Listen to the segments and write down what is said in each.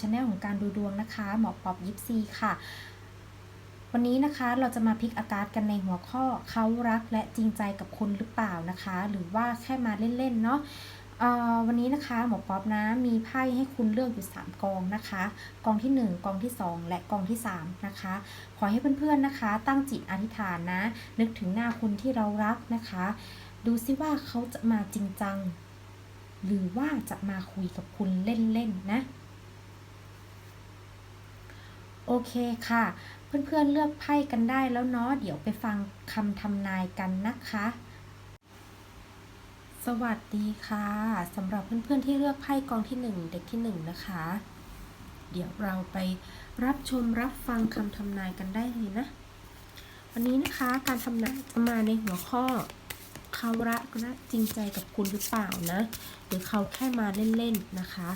ช anel ของการดูดวงนะคะหมอปอบยิปซีค่ะ วันนี้นะคะเราจะมาพลิกอากาศกันในหัวข้อเขารักและจริงใจกับคุณหรือเปล่านะคะ หรือว่าแค่มาเล่นๆเนาะวันนี้นะคะหมอป๊อบนะมีไพ่ให้คุณเลือกอยู่ 3 กองนะคะ กองที่ 1 กองที่ 2 และกองที่3นะคะ ขอให้เพื่อนๆนะคะ ตั้งจิตอธิษฐานนะ นึกถึงหน้าคนที่เรารักนะคะ ดูซิว่าเขาจะมาจริงจัง หรือว่าจะมาคุยกับคุณเล่นๆนะ โอเคค่ะ เพื่อนๆเลือกไพ่กันได้แล้วเนาะเดี๋ยวไปฟังคำทำนายกันนะคะ สวัสดีค่ะสำหรับเพื่อนๆที่เลือกไพ่กองที่หนึ่งเด็กที่หนึ่งนะคะ เดี๋ยวเราไปรับชมรับฟังคำทำนายกันได้เลยนะ วันนี้นะคะการทำนายจะมาในหัวข้อเขารักและจริงใจกับคุณหรือเปล่านะ หรือเขาแค่มาเล่นๆนะคะ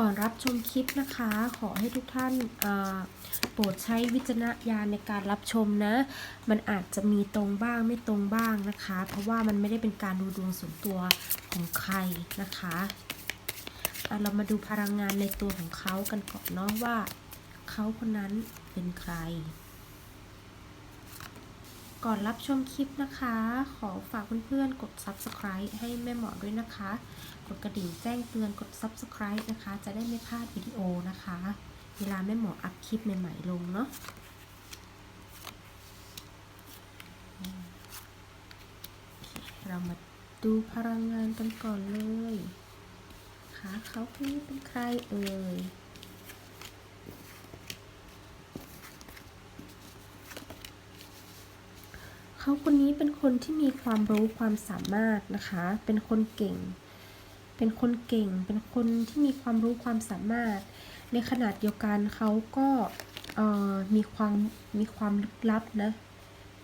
ก่อนรับชมคลิปนะคะ ขอให้ทุกท่านโปรดใช้วิจารณญาณในการรับชมนะ มันอาจจะมีตรงบ้างไม่ตรงบ้างนะคะ เพราะว่ามันไม่ได้เป็นการดูดวงส่วนตัวของใครนะคะอะเรามาดูพลังงานในตัวของเขากันก่อนเนาะว่าเขาคนนั้นเป็นใคร ก่อนรับชมคลิปนะคะ ขอฝากเพื่อนๆ กด subscribe ให้แม่หมอด้วยนะคะ กดกระดิ่งแจ้งเตือนกด subscribe นะคะ จะได้ไม่พลาดวิดีโอนะคะ เวลาแม่หมออัพคลิปใหม่ๆลงเนาะเรามาดูพลังงานกันก่อนเลยค่ะเขาคนนี้เป็นใครเอ่ยเขาคนนี้เป็นคนที่มีความรู้ความสามารถนะคะ เป็นคนเก่ง เป็นคนเก่ง เป็นคนที่มีความรู้ความสามารถ ในขนาดเดียวกันเขาก็มีความมีความลึกลับนะ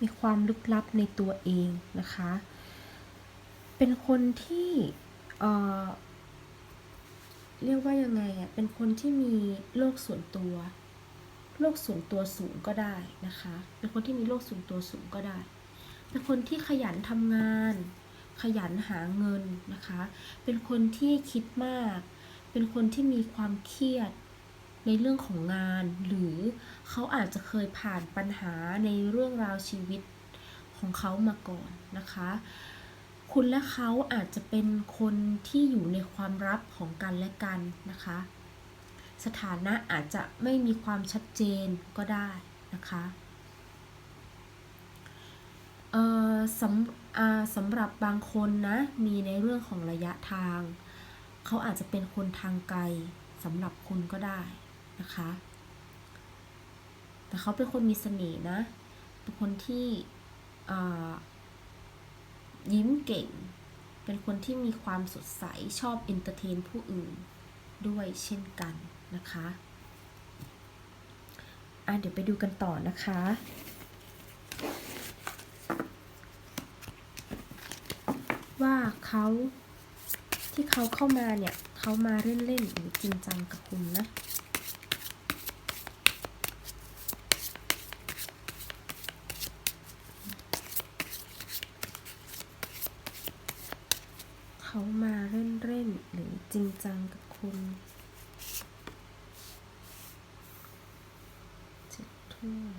มีความลึกลับในตัวเองนะคะ เป็นคนที่เเรียกว่ายังไงอะ เป็นคนที่มีโลกส่วนตัว โลกส่วนตัวสูงก็ได้นะคะ เป็นคนที่มีโลกส่วนตัวสูงก็ได้ เป็นคนที่ขยันทำงาน ขยันหาเงินนะคะ เป็นคนที่คิดมาก เป็นคนที่มีความเครียดในเรื่องของงาน หรือเขาอาจจะเคยผ่านปัญหาในเรื่องราวชีวิตของเขามาก่อนนะคะ คุณและเขาอาจจะเป็นคนที่อยู่ในความลับของกันและกันนะคะ สถานะอาจจะไม่มีความชัดเจนก็ได้นะคะ สำสำหรับบางคนนะ มีในเรื่องของระยะทาง เขาอาจจะเป็นคนทางไกลสำหรับคุณก็ได้นะคะ แต่เขาเป็นคนมีเสน่ห์นะ เป็นคนที่ยิ้มเก่ง เป็นคนที่มีความสดใส ชอบเอนเตอร์เทนผู้อื่นด้วยเช่นกันนะคะอะเดี๋ยวไปดูกันต่อนะคะ ว่า เขาที่เขาเข้ามาเนี่ยเขามาเล่นๆหรือจริงจังกับคุณนะ เขามาเล่นๆหรือจริงจังกับคุณเจ็ดถ้วย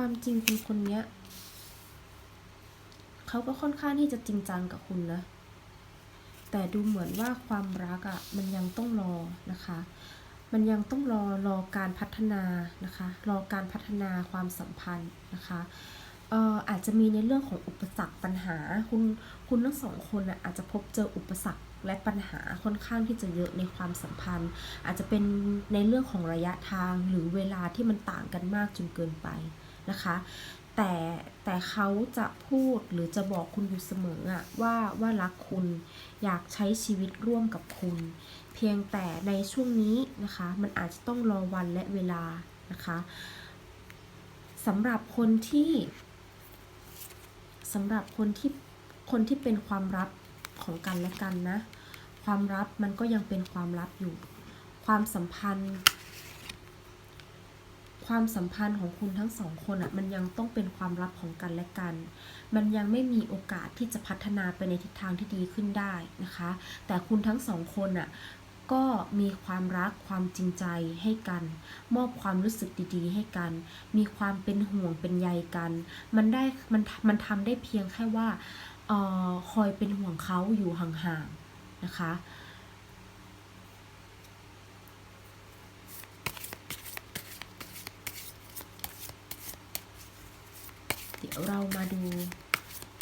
ความจริงคนคนเนี้ยเขาก็ค่อนข้างที่จะจริงจังกับคุณนะ แต่ดูเหมือนว่าความรักอะ่ะมันยังต้องรอนะคะ มันยังต้องรอรอการพัฒนานะคะ รอการพัฒนาความสัมพันธ์นะคะเอ่ออาจจะมีในเรื่องของอุปสรรคปัญหา คุณคุณทั้งสองคนอะอาจจะพบเจออุปสรรคและปัญหาค่อนข้างที่จะเยอะในความสัมพันธ์ อาจจะเป็นในเรื่องของระยะทางหรือเวลาที่มันต่างกันมากจนเกินไป นะคะ แต่แต่เขาจะพูดหรือจะบอกคุณอยู่เสมออะว่าว่ารักคุณอยากใช้ชีวิตร่วมกับคุณ เพียงแต่ในช่วงนี้นะคะ มันอาจจะต้องรอวันและเวลานะคะสำหรับคนที่สำหรับคนที่คนที่เป็นความลับของกันและกันนะ ความลับมันก็ยังเป็นความลับอยู่ ความสัมพันธ์ ความสัมพันธ์ของคุณทั้งสองคนอะ่ะมันยังต้องเป็นความลับของกันและกัน มันยังไม่มีโอกาสที่จะพัฒนาไปในทิศทางที่ดีขึ้นได้นะคะ แต่คุณทั้งสองคนอะก็มีความรักความจริงใจให้กัน มอบความรู้สึกดีๆ ให้กัน มีความเป็นห่วงเป็นใยกัน มันได้มันมันทำได้เพียงแค่ว่าออคอยเป็นห่วงเขาอยู่ห่างๆนะคะ เรามาดู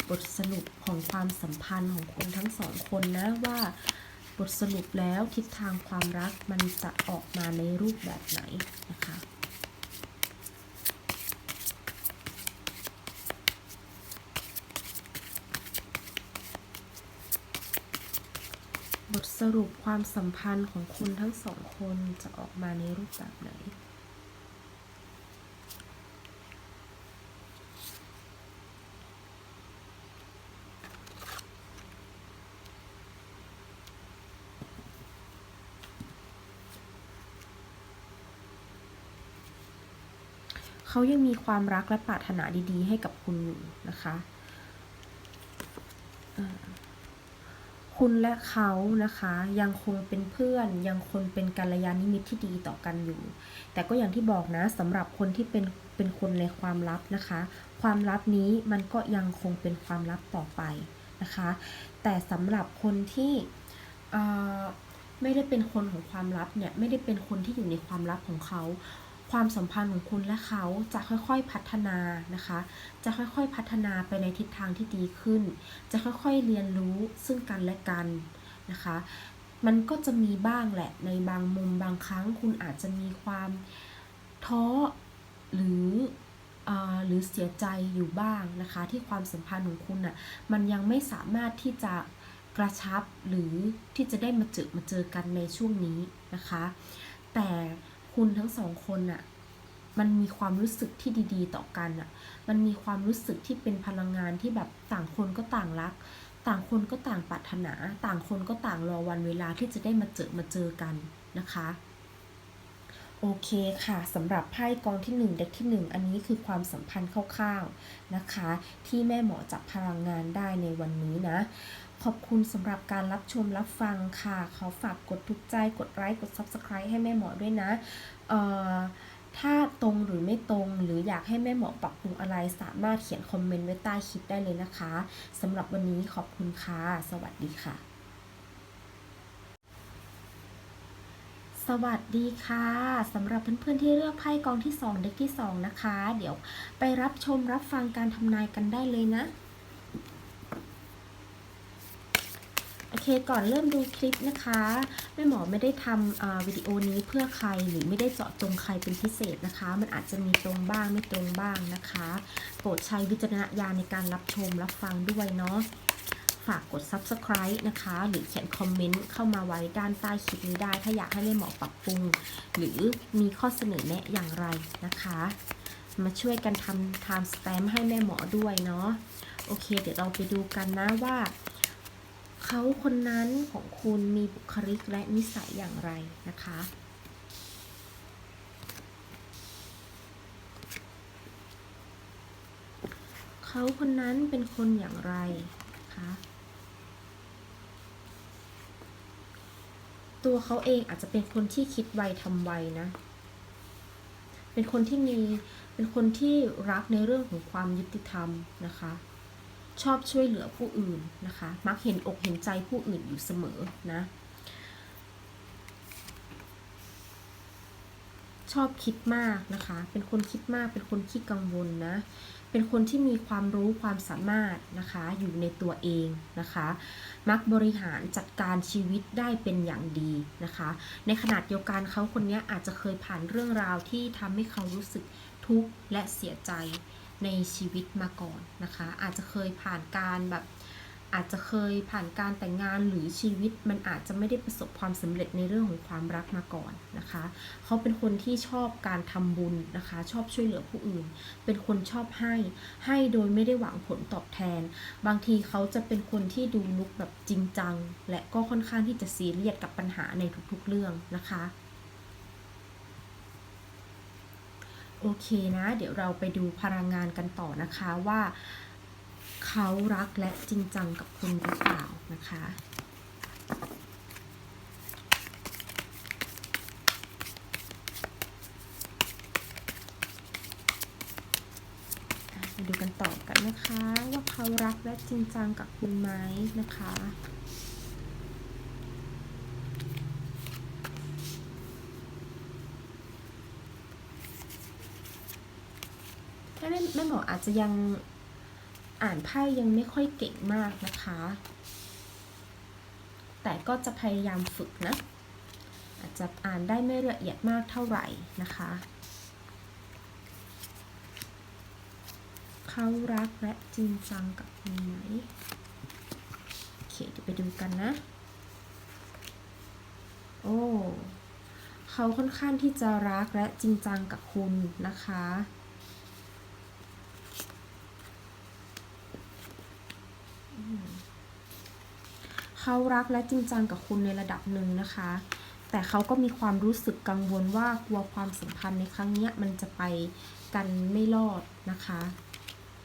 บทสรุปของความสัมพันธ์ของคนทั้งสองคนนะว่าบทสรุปแล้วทิศทางความรักมันจะออกมาในรูปแบบไหนนะคะบทสรุปความสัมพันธ์ของคุณทั้งสองคนจะออกมาในรูปแบบไหน เขายังมีความรักและปรารถนาดีๆ ให้กับคุณอยู่นะคะคุณและเขานะคะยังคงเป็นเพื่อนยังคงเป็นกัลยาณมิตรที่ดีต่อกันอยู่ แต่ก็อย่างที่บอกนะสำหรับคนที่เป็นเป็นคนในความลับนะคะ ความลับนี้มันก็ยังคงเป็นความลับต่อไปนะคะ แต่สำหรับคนที่ไม่ได้เป็นคนของความลับเนี่ยไม่ได้เป็นคนที่อยู่ในความลับของเขา ความสัมพันธ์ของคุณและเขาจะค่อยๆพัฒนานะคะ จะค่อยๆพัฒนาไปในทิศทางที่ดีขึ้น จะค่อยๆเรียนรู้ซึ่งกันและกันนะคะ มันก็จะมีบ้างแหละในบางมุมบางครั้งคุณอาจจะมีความท้อหรืออ่าหรือเสียใจอยู่บ้างนะคะ ที่ความสัมพันธ์ของคุณอะมันยังไม่สามารถที่จะกระชับหรือที่จะได้มาเจอมาเจอกันในช่วงนี้นะคะ แต่ คุณทั้งสองคนน่ะมันมีความรู้สึกที่ดี ๆ ต่อกันอะมันมีความรู้สึกที่เป็นพลังงานที่แบบต่างคนก็ต่างรัก ต่างคนก็ต่างปรารถนา ต่างคนก็ต่างรอวันเวลาที่จะได้มาเจอมาเจอกันนะคะโอเคค่ะสำหรับไพ่กองที่ 1 เด็กที่ 1 อันนี้คือความสัมพันธ์คร่าวๆนะคะ ที่แม่หมอจับพลังงานได้ในวันนี้นะ ขอบคุณสำหรับการรับชมรับฟังค่ะ ขอฝากกดทุกใจกดไลค์กด Subscribe ให้แม่หมอด้วยนะ เอ่อถ้าตรงหรือไม่ตรงหรืออยากให้แม่หมอปรับปรุงอะไรสามารถเขียนคอมเมนต์ไว้ใต้คลิปได้เลยนะคะสำหรับวันนี้ขอบคุณค่ะ สวัสดีค่ะ สวัสดีค่ะสำหรับเพื่อนๆที่เลือกไพ่กองที่ 2 เด็กที่ 2 นะคะ เดี๋ยวไปรับชมรับฟังการทำนายกันได้เลยนะ โอ เคก่อนเริ่มดูคลิปนะคะแม่หมอไม่ได้ทำวิดีโอนี้เพื่อใครหรือไม่ได้เจาะจงใครเป็นพิเศษนะคะ มันอาจจะมีตรงบ้างไม่ตรงบ้างนะคะ โปรดใช้วิจารณญาณในการรับชมรับฟังด้วยเนาะฝากกด subscribe นะคะ หรือเขียนคอมเมนต์เข้ามาไว้ด้านใต้คลิปนี้ได้ ถ้าอยากให้แม่หมอปรับปรุง หรือมีข้อเสนอแนะอย่างไรนะคะ มาช่วยกันทำ time stamp ให้แม่หมอด้วยเนาะ โอเค เดี๋ยวเราไปดูกันนะว่า เขาคนนั้นของคุณมีบุคลิกและนิสัยอย่างไรนะคะ เขาคนนั้นเป็นคนอย่างไรคะตัวเขาเองอาจจะเป็นคนที่คิดไวทำไวนะ เป็นคนที่มี เป็นคนที่รักในเรื่องของความยุติธรรมนะคะ ชอบช่วยเหลือผู้อื่นนะคะ มักเห็นอกเห็นใจผู้อื่นอยู่เสมอนะ ชอบคิดมากนะคะ เป็นคนคิดมาก เป็นคนขี้กังวลนะ เป็นคนที่มีความรู้ความสามารถนะคะ อยู่ในตัวเองนะคะ มักบริหารจัดการชีวิตได้เป็นอย่างดีนะคะ ในขณะเดียวกันเขาคนนี้อาจจะเคยผ่านเรื่องราวที่ทำให้เขารู้สึกทุกข์และเสียใจ ในชีวิตมาก่อนนะคะ อาจจะเคยผ่านการแบบอาจจะเคยผ่านการแต่งงานหรือชีวิตมันอาจจะไม่ได้ประสบความสำเร็จในเรื่องของความรักมาก่อนนะคะ เขาเป็นคนที่ชอบการทำบุญนะคะ ชอบช่วยเหลือผู้อื่น เป็นคนชอบให้ให้โดยไม่ได้หวังผลตอบแทน บางทีเขาจะเป็นคนที่ดูลุกแบบจริงจัง และก็ค่อนข้างที่จะซีเรียสกับปัญหาในทุกๆเรื่องนะคะ โอเคนะ เดี๋ยวเราไปดูพลังงานกันต่อนะคะว่า เขารักและจริงจังกับคุณหรือเปล่านะคะมาดูกันต่อกันนะคะ ว่าเขารักและจริงจังกับคุณไหมนะคะ แม่แม่หมออาจจะยังอ่านไพ่ยังไม่ค่อยเก่งมากนะคะ แต่ก็จะพยายามฝึกนะ อาจจะอ่านได้ไม่ละเอียดมากเท่าไหร่นะคะ เขารักและจริงจังกับคุณไหมโอเคเดี๋ยวไปดูกันนะ โอ้เขาค่อนข้างที่จะรักและจริงจังกับคุณนะคะ เขารักและจริงจังกับคุณในระดับหนึ่งนะคะ แต่เขาก็มีความรู้สึกกังวลว่ากลัวความสัมพันธ์ในครั้งนี้มันจะไปกันไม่รอดนะคะ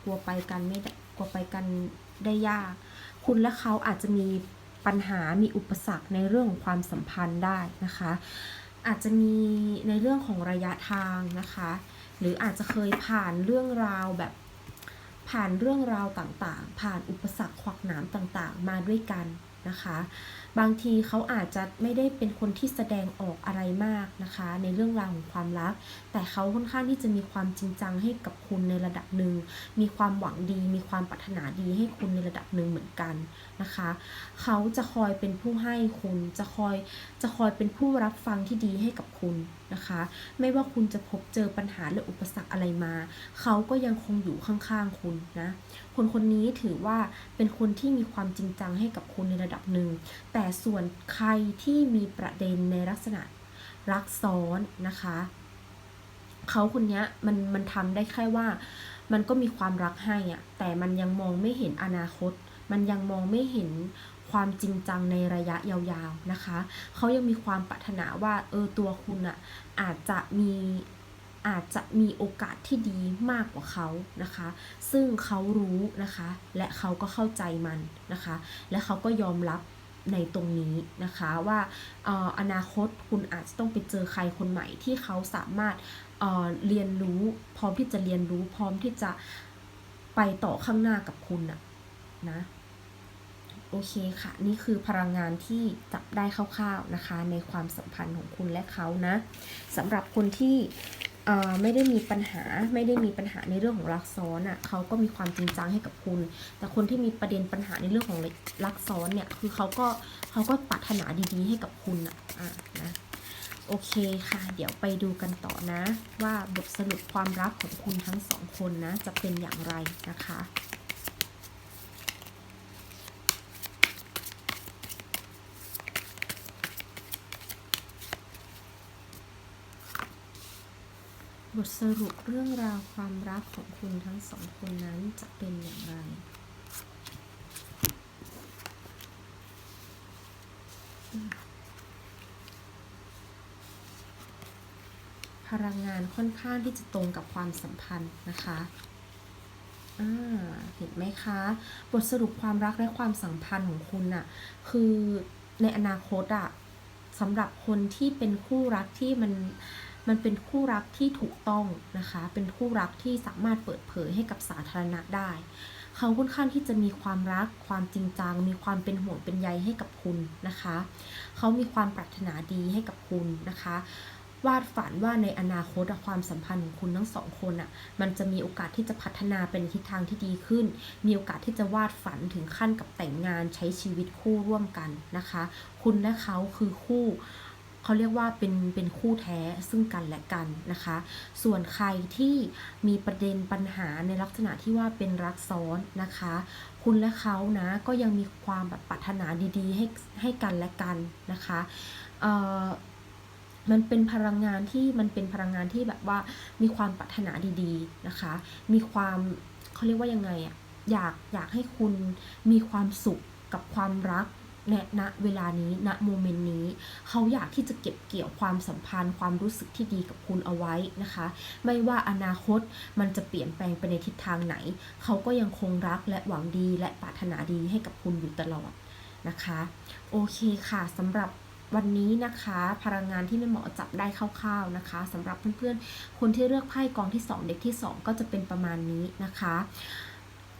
กลัวไปกันไม่ได้กลัวไปกันได้ยาก คุณและเขาอาจจะมีปัญหา มีอุปสรรคในเรื่องของความสัมพันธ์ได้นะคะ อาจจะมีในเรื่องของระยะทางนะคะ หรืออาจจะเคยผ่านเรื่องราวแบบผ่านเรื่องราวต่างๆ ผ่านอุปสรรคขวากหนามต่างๆ มาด้วยกัน นะคะ บางทีเขาอาจจะไม่ได้เป็นคนที่แสดงออกอะไรมากนะคะ ในเรื่องราวของความรัก แต่เขาค่อนข้างที่จะมีความจริงจังให้กับคุณในระดับหนึ่ง มีความหวังดี มีความปรารถนาดีให้คุณในระดับหนึ่งเหมือนกันนะคะ เขาจะคอยเป็นผู้ให้คุณ จะคอย จะคอยเป็นผู้รับฟังที่ดีให้กับคุณ นะคะ ไม่ว่าคุณจะพบเจอปัญหาหรืออุปสรรคอะไรมา เขาก็ยังคงอยู่ข้างๆคุณนะ คนคนนี้ถือว่าเป็นคนที่มีความจริงจังให้กับคุณในระดับหนึ่ง แต่ส่วนใครที่มีประเด็นในลักษณะรักซ้อนนะคะ เขาคนนี้มันมันทำได้แค่ว่า มันก็มีความรักให้อะแต่มันยังมองไม่เห็นอนาคต มันยังมองไม่เห็น ความจริงจังในระยะยาวๆนะคะ เขายังมีความปรารถนาว่าเออตัวคุณอะอาจจะมีอาจจะมีโอกาสที่ดีมากกว่าเขานะคะ ซึ่งเขารู้นะคะ และเขาก็เข้าใจมันนะคะ และเขาก็ยอมรับในตรงนี้นะคะว่าออนาคตคุณอาจจะต้องไปเจอใครคนใหม่ที่เขาสามารถเเรียนรู้พร้อมที่จะเรียนรู้พร้อมที่จะไปต่อข้างหน้ากับคุณอะนะ โอเคค่ะ นี่คือพลังงานที่จับได้คร่าวๆนะคะ ในความสัมพันธ์ของคุณและเขานะสำหรับคนที่ไม่ได้มีปัญหาไม่ได้มีปัญหาในเรื่องของรักซ้อนอะเขาก็มีความจริงจังให้กับคุณ แต่คนที่มีประเด็นปัญหาในเรื่องของรักซ้อนเนี่ยคือเขาก็เขาก็ปรารถนาดีๆ ให้กับคุณอะอะนะโอเคค่ะ เดี๋ยวไปดูกันต่อนะ ว่าบทสรุปความรักของคุณทั้งสองคนนะ จะเป็นอย่างไรนะคะ ทสรุปเรื่องราวความรักของคุณทั้งสองคนนั้นจะเป็นอย่างไร พลังงานค่อนข้างที่จะตรงกับความสัมพันธ์นะคะเห็นไหมคะ บทสรุปความรักและความสัมพันธ์ของคุณน่ะ คือในอนาคตอะสำหรับคนที่เป็นคู่รักที่มัน มันเป็นคู่รักที่ถูกต้องนะคะ เป็นคู่รักที่สามารถเปิดเผยให้กับสาธารณะได้ เขาค่อนข้างที่จะมีความรัก ความจริงจัง มีความเป็นห่วงเป็นใยให้กับคุณนะคะ เขามีความปรารถนาดีให้กับคุณนะคะ วาดฝันว่าในอนาคตความสัมพันธ์ของคุณทั้งสองคนอะ มันจะมีโอกาสที่จะพัฒนาเป็นทิศทางที่ดีขึ้น มีโอกาสที่จะวาดฝันถึงขั้นกับแต่งงานใช้ชีวิตคู่ร่วมกันนะคะ คุณและเขาคือคู่ เขาเรียกว่าเป็นเป็นคู่แท้ซึ่งกันและกันนะคะ ส่วนใครที่มีประเด็นปัญหาในลักษณะที่ว่าเป็นรักซ้อนนะคะ คุณและเขานะก็ยังมีความแบบปรารถนาดีๆ ให้ให้กันและกันนะคะเอ่อมันเป็นพลังงานที่มันเป็นพลังงานที่แบบว่ามีความปรารถนาดีๆนะคะ มีความเขาเรียกว่ายังไงอะอยากอยากให้คุณมีความสุขกับความรัก ณณเวลานี้ณโมเมนต์นี้ เขาอยากที่จะเก็บเกี่ยวความสัมพันธ์ ความรู้สึกที่ดีกับคุณเอาไว้นะคะ ไม่ว่าอนาคตมันจะเปลี่ยนแปลงไปในทิศทางไหน เขาก็ยังคงรักและหวังดีและปรารถนาดีให้กับคุณอยู่ตลอดนะคะ โอเคค่ะสำหรับวันนี้นะคะพลังงานที่แม่หมอจับได้คร่าวๆนะคะสำหรับเพื่อนๆ คนที่เลือกไพ่กองที่ 2 เด็กที่ 2 ก็จะเป็นประมาณนี้นะคะ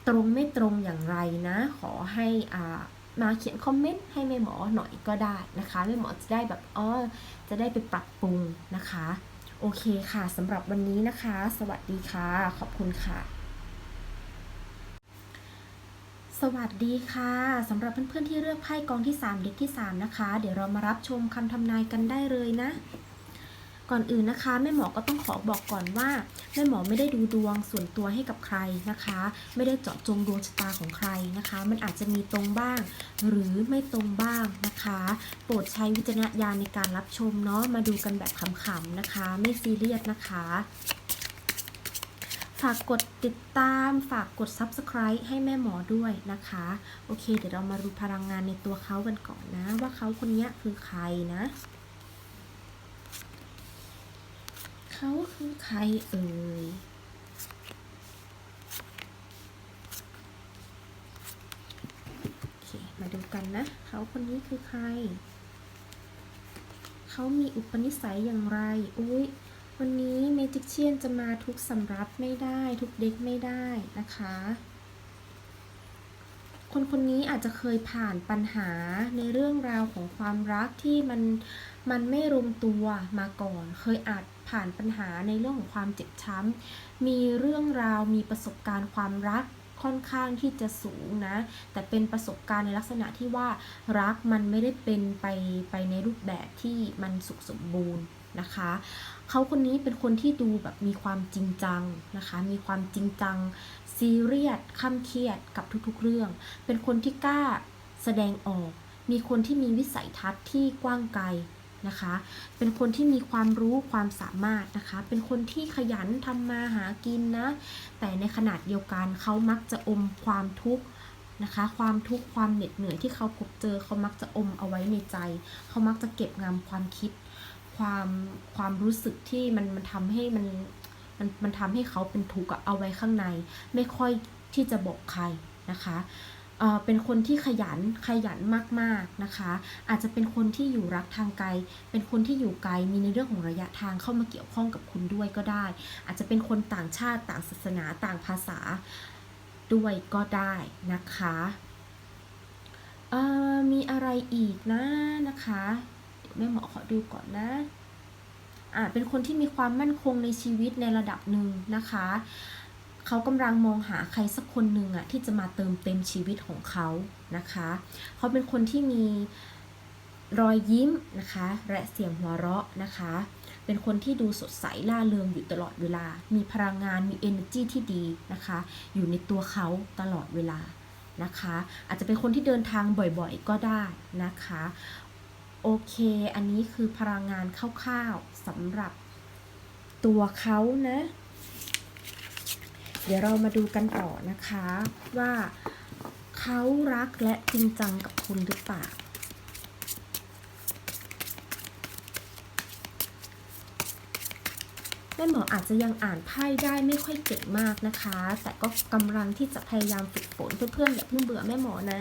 ตรงไม่ตรงอย่างไรนะ ขอให้อ่า มาเขียนคอมเมนต์ให้แม่หมอหน่อยก็ได้นะคะแม่หมอจะได้แบบอ๋อจะได้ไปปรับปรุงนะคะ โอเคค่ะสำหรับวันนี้นะคะ สวัสดีค่ะ ขอบคุณค่ะ สวัสดีค่ะสำหรับเพื่อนๆที่เลือกไพ่กองที่ 3 เด็กที่ 3 นะคะ เดี๋ยวเรามารับชมคำทำนายกันได้เลยนะ ก่อนอื่นนะคะแม่หมอก็ต้องขอบอกก่อนว่า แม่หมอไม่ได้ดูดวงส่วนตัวให้กับใครนะคะ ไม่ได้เจาะจงดวงชะตาของใครนะคะ มันอาจจะมีตรงบ้าง หรือไม่ตรงบ้างนะคะ โปรดใช้วิจารณญาณในการรับชมเนาะมาดูกันแบบขำๆนะคะ ไม่ซีเรียสนะคะฝากกดติดตาม ฝากกด subscribe ให้แม่หมอด้วยนะคะ โอเค เดี๋ยวเรามาดูพลังงานในตัวเขากันก่อนนะ ว่าเขาคนนี้คือใครนะ เขาคือใครเอ่ยโอเคมาดูกันนะ เขาคนนี้คือใคร เขามีอุปนิสัยอย่างไร อุ้ยวันนี้เมจิกเชียนจะมาทุกสำรับไม่ได้ ทุกเด็กไม่ได้นะคะ คนคนนี้อาจจะเคยผ่านปัญหาในเรื่องราวของความรักที่มันมันไม่ลงตัวมาก่อน เคยอาจ ผ่านปัญหาในเรื่องของความเจ็บช้ำ มีเรื่องราวมีประสบการณ์ความรักค่อนข้างที่จะสูงนะ แต่เป็นประสบการณ์ในลักษณะที่ว่ารักมันไม่ได้เป็นไปไปในรูปแบบที่มันสุขสมบูรณ์นะคะเขาคนนี้เป็นคนที่ดูแบบมีความจริงจังนะคะ มีความจริงจังซีเรียสข้ามเครียดกับทุกๆเรื่อง เป็นคนที่กล้าแสดงออก มีคนที่มีวิสัยทัศน์ที่กว้างไกล นะคะ เป็นคนที่มีความรู้ความสามารถนะคะ เป็นคนที่ขยันทำมาหากินนะ แต่ในขนาดเดียวกันเขามักจะอมความทุกข์นะคะ ความทุกข์ความเหน็ดเหนื่อยที่เขาพบเจอเขามักจะอมเอาไว้ในใจ เขามักจะเก็บงำความคิด ความความรู้สึกที่มันมันทำให้มันมันมันทำให้เขาเป็นทุกข์เอาไว้ข้างใน ไม่ค่อยที่จะบอกใครนะคะ เป็นคนที่ขยันขยันมากๆนะคะ อาจจะเป็นคนที่อยู่รักทางไกล เป็นคนที่อยู่ไกลมีในเรื่องของระยะทางเข้ามาเกี่ยวข้องกับคุณด้วยก็ได้ อาจจะเป็นคนต่างชาติต่างศาสนาต่างภาษาด้วยก็ได้นะคะมีอะไรอีกนะนะคะแม่หมอขอดูก่อนนะอ่าเป็นคนที่มีความมั่นคงในชีวิตในระดับหนึ่งนะคะ เขากำลังมองหาใครสักคนหนึ่งอะที่จะมาเติมเต็มชีวิตของเขานะคะ เขาเป็นคนที่มีรอยยิ้มนะคะและเสียงหัวเราะนะคะ เป็นคนที่ดูสดใสล่าเริงอยู่ตลอดเวลา มีพลังงานมี energy ที่ดีนะคะ อยู่ในตัวเขาตลอดเวลานะคะ อาจจะเป็นคนที่เดินทางบ่อยๆก็ได้นะคะโอเค อันนี้คือพลังงานคร่าวๆสำหรับตัวเขานะ เดี๋ยวเรามาดูกันต่อนะคะว่าเขารักและจริงจังกับคุณหรือเปล่าแม่หมออาจจะยังอ่านไพ่ได้ไม่ค่อยเก่งมากนะคะ แต่ก็กำลังที่จะพยายามฝึกฝนเพื่อนๆอย่าเพิ่งเบื่อแม่หมอนะ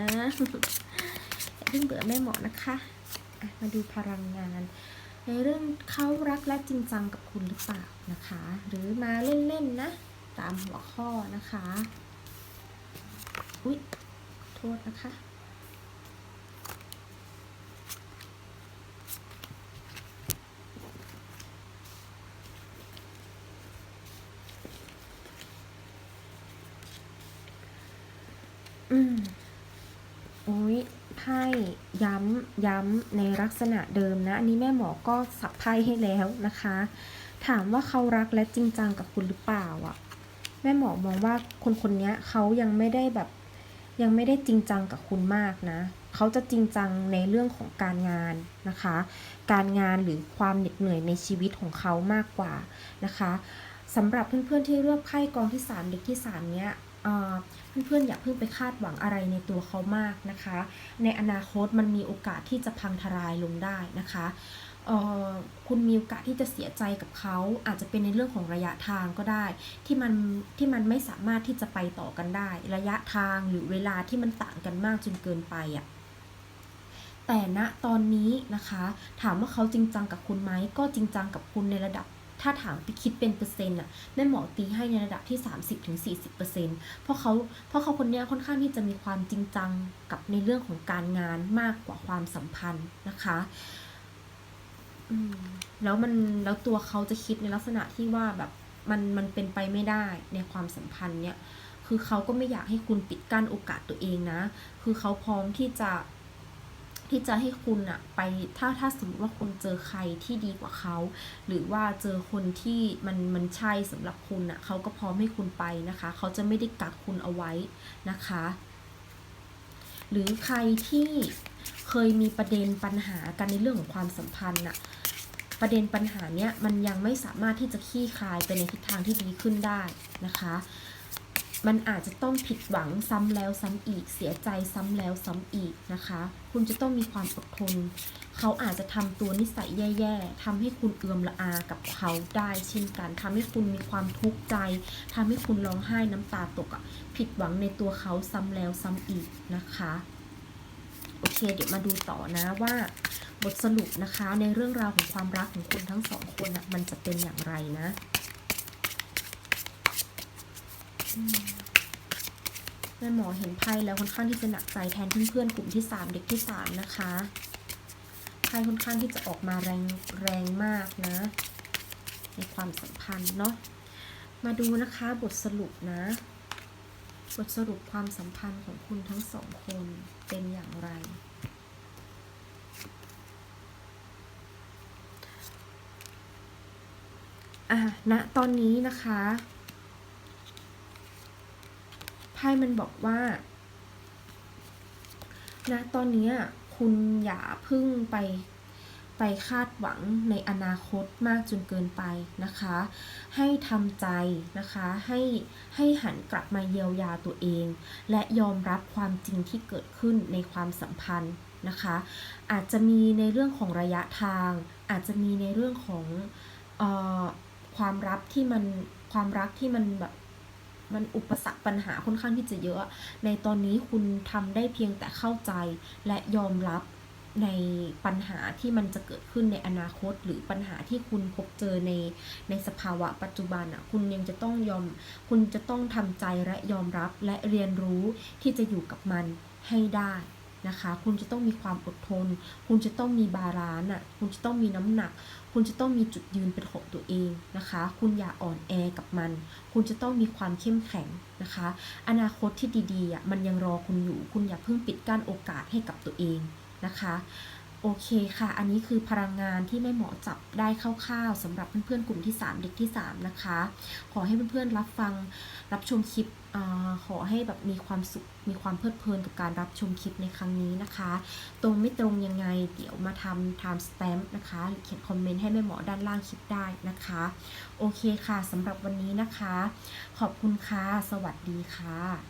อย่าเพิ่งเบื่อแม่หมอนะคะอะมาดูพลังงาน ในเรื่องเขารักและจริงจังกับคุณหรือเปล่านะคะ หรือมาเล่นๆนะ ตามหัวข้อนะคะ อุ๊ย โทษนะคะ อืมอุ้ยไพ่ย้ำย้ำในลักษณะเดิมนะ อันนี้แม่หมอก็สับไพ่ให้แล้วนะคะ ถามว่าเขารักและจริงจังกับคุณหรือเปล่าอะ แม่หมอมองว่าคนคนนี้เขายังไม่ได้แบบยังไม่ได้จริงจังกับคุณมากนะ เขาจะจริงจังในเรื่องของการงานนะคะ การงานหรือความเหน็ดเหนื่อยในชีวิตของเขามากกว่านะคะสำหรับเพื่อนๆที่เลือกไพ่กองที่3เด็กที่3เนี้ยเอ่อเพื่อนๆอย่าเพิ่งไปคาดหวังอะไรในตัวเขามากนะคะ ในอนาคตมันมีโอกาสที่จะพังทลายลงได้นะคะ คุณมีโอกาสที่จะเสียใจกับเขา อาจจะเป็นในเรื่องของระยะทางก็ได้ ที่มันที่มันไม่สามารถที่จะไปต่อกันได้ ระยะทางหรือเวลาที่มันต่างกันมากจนเกินไปอะแต่ณตอนนี้นะคะ ถามว่าเขาจริงจังกับคุณไหมก็จริงจังกับคุณในระดับถ้าถามไปคิดเป็นเปอร์เซ็นต์อะแม่หมอตีให้ในระดับที่ 30-40%เเพราะเขาเพราะเขาคนนี้ค่อนข้างที่จะมีความจริงจังกับในเรื่องของการงานมากกว่าความสัมพันธ์นะคะ แล้วมันแล้วตัวเขาจะคิดในลักษณะที่ว่าแบบมันมันเป็นไปไม่ได้ในความสัมพันธ์เนี่ย คือเขาก็ไม่อยากให้คุณปิดกั้นโอกาสตัวเองนะ คือเขาพร้อมที่จะที่จะให้คุณอะไปถ้าถ้าสมมติว่าคุณเจอใครที่ดีกว่าเขา หรือว่าเจอคนที่มันมันใช่สำหรับคุณอะเขาก็พร้อมให้คุณไปนะคะ เขาจะไม่ได้กักคุณเอาไว้นะคะ หรือใครที่เคยมีประเด็นปัญหากันในเรื่องของความสัมพันธ์อะประเด็นปัญหาเนี้ยมันยังไม่สามารถที่จะคลี่คลายไปในทิศทางที่ดีขึ้นได้นะคะ มันอาจจะต้องผิดหวังซ้ำแล้วซ้ำอีก เสียใจซ้ำแล้วซ้ำอีกนะคะ คุณจะต้องมีความอดทน เขาอาจจะทำตัวนิสัยแย่ ๆทำให้คุณเอือมละอากับเขาได้เช่นกันทำให้คุณมีความทุกข์ใจทำให้คุณร้องไห้น้ำตาตกอะผิดหวังในตัวเขาซ้ำแล้วซ้ำอีกนะคะโอเค เดี๋ยวมาดูต่อนะว่าบทสรุปนะคะในเรื่องราวของความรักของคุณทั้งสองคนอะมันจะเป็นอย่างไรนะแม่หมอเห็นไพ่แล้วค่อนข้างที่จะหนักใจแทนเพื่อนๆกลุ่มที่ 3 เด็กที่ 3 นะคะ ไพ่ค่อนข้างที่จะออกมาแรงแรงมากนะ ในความสัมพันธ์เนาะมาดูนะคะบทสรุปนะ บทสรุปความสัมพันธ์ของคุณทั้งสองคนเป็นอย่างไร อะณตอนนี้นะคะไพ่มันบอกว่าณตอนเนี้ย คุณอย่าพึ่งไปไปคาดหวังในอนาคตมากจนเกินไปนะคะ ให้ทำใจนะคะให้ให้หันกลับมาเยียวยาตัวเอง และยอมรับความจริงที่เกิดขึ้นในความสัมพันธ์นะคะ อาจจะมีในเรื่องของระยะทาง อาจจะมีในเรื่องของออความรักที่มันความรักที่มันแบบ มันอุปสรรคปัญหาค่อนข้างที่จะเยอะ ในตอนนี้คุณทำได้เพียงแต่เข้าใจและยอมรับในปัญหาที่มันจะเกิดขึ้นในอนาคต หรือปัญหาที่คุณพบเจอในในสภาวะปัจจุบันอะคุณยังจะต้องยอม คุณจะต้องทำใจและยอมรับและเรียนรู้ที่จะอยู่กับมันให้ได้ นะคะ คุณจะต้องมีความอดทน คุณจะต้องมีบาลานซ์อะ คุณจะต้องมีน้ำหนัก คุณจะต้องมีจุดยืนเป็นของตัวเองนะคะ คุณอย่าอ่อนแอกับมัน คุณจะต้องมีความเข้มแข็งนะคะ อนาคตที่ดีๆอะมันยังรอคุณอยู่ คุณอย่าเพิ่งปิดกั้นโอกาสให้กับตัวเองนะคะ โอเคค่ะ อันนี้คือพลังงานที่แม่เหมอจับได้คร่าวๆสำหรับเพื่อนๆกลุ่มที่ 3 เด็กที่ 3 นะคะ ขอให้เพื่อนๆรับฟังรับชมคลิปอขอให้แบบมีความสุขมีความเพลิดเพลินกับการรับชมคลิปในครั้งนี้นะคะ ตรงไม่ตรงยังไงเดี๋ยวมาทำ time stamp นะคะหรือเขียนคอมเมนต์ให้แม่หมอด้านล่างคลิปได้นะคะ โอเคค่ะสำหรับวันนี้นะคะ ขอบคุณค่ะ สวัสดีค่ะ